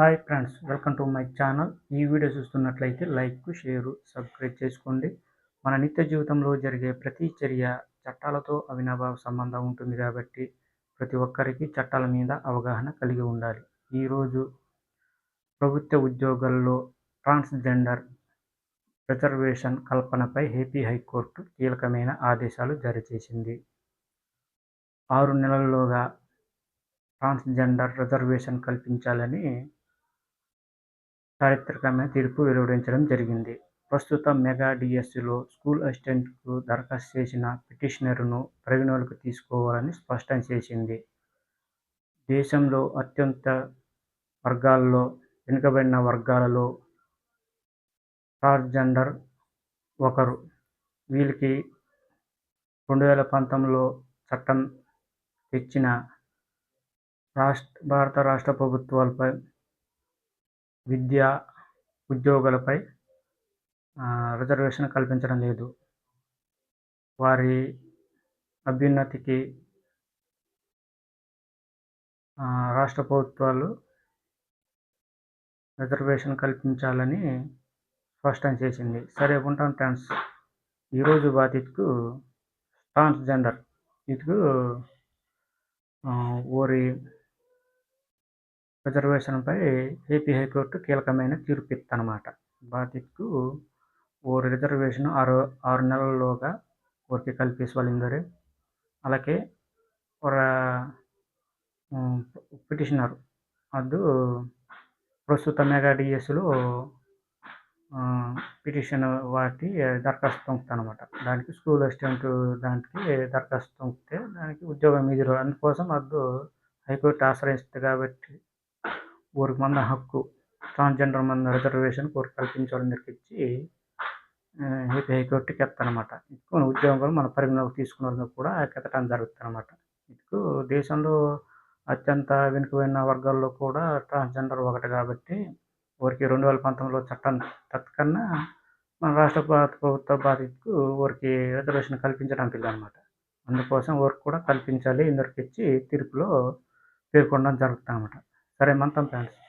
Hi friends welcome to my channel. ఈ video చూస్తున్నట్లయితే like share subscribe చేసుకోండి. మన నిత్య జీవితంలో జరిగే ప్రతి చర్య చట్టాలతో అవినాభావ సంబంధం ఉంటుంది కాబట్టి ప్రతి ఒక్కరికి చట్టాల మీద అవగాహన కలిగి ఉండాలి. ఈరోజు ప్రభుత్వ ఉద్యోగాల్లో ట్రాన్స్జెండర్ రిజర్వేషన్ కల్పనపై ఏపీ హైకోర్టు కీలకమైన ఆదేశాలు జారీ చేసింది. ఆరు నెలల్లోగా ట్రాన్స్జెండర్ రిజర్వేషన్ కల్పించాలని చారిత్రకమైన తీర్పు వెలువరించడం జరిగింది. ప్రస్తుతం మెగా డిఎస్సిలో స్కూల్ అసిస్టెంట్కు దరఖాస్తు చేసిన పిటిషనర్ను పరిగణలోకి తీసుకోవాలని స్పష్టం చేసింది. దేశంలో అత్యంత వర్గాల్లో వెనుకబడిన వర్గాలలో ట్రాన్స్జెండర్ ఒకరు. వీళ్ళకి రెండు వేల పంతొమ్మిదిలో చట్టం తెచ్చిన రాష్ట్ర భారత రాష్ట్ర ప్రభుత్వాలపై విద్యా ఉద్యోగులపై రిజర్వేషన్ కల్పించడం లేదు. వారి అభ్యున్నతికి రాష్ట్ర ప్రభుత్వాలు రిజర్వేషన్ కల్పించాలని స్పష్టం చేసింది. సరే ఉంటాం ఫ్రెండ్స్. ఈరోజు బాధితుకు ట్రాన్స్జెండర్ ఇటుకు ఓరి రిజర్వేషన్పై ఏపీ హైకోర్టు కీలకమైన తీర్పిత్తనమాట బాధిత్కు ఓ రిజర్వేషన్ ఆరు ఆరు నెలల్లోగా ఊరికి కల్పించవలిందరు అలాగే ఒక పిటిషనర్. అదు ప్రస్తుత మెగా డిఎస్లో పిటిషన్ వాటి దరఖాస్తు తొంగుతానమాట దానికి స్కూల్ అసిస్టెంట్ దానికి దరఖాస్తు తొంగితే దానికి ఉద్యోగం ఇది అందుకోసం అది హైకోర్టు ఆశ్రయిస్తుంది కాబట్టి ఊరికి మంద హక్కు ట్రాన్స్జెండర్ మంద రిజర్వేషన్ కోర్టు కల్పించాలని నిర్పించి ఏపీ హైకోర్టుకి ఎత్తనమాట. ఇటుకు ఉద్యోగం మన పరిగణలోకి తీసుకున్న కూడా ఎత్తటం జరుగుతుంది అనమాట ఇటుకు దేశంలో అత్యంత వెనుకబడిన వర్గాల్లో కూడా ట్రాన్స్జెండర్ ఒకటి కాబట్టి ఊరికి రెండు వేల పంతొమ్మిదిలో చట్టం తత్కన్నా మన రాష్ట్ర ప్రభుత్వ బాధితుకు ఊరికి రిజర్వేషన్ కల్పించడానికి అనమాట అందుకోసం ఊరికి కూడా కల్పించాలి ఇందరికి ఇచ్చి తీర్పులో పేర్కొనడం జరుగుతుంది అనమాట సరే మంతం ఫ్రెండ్స్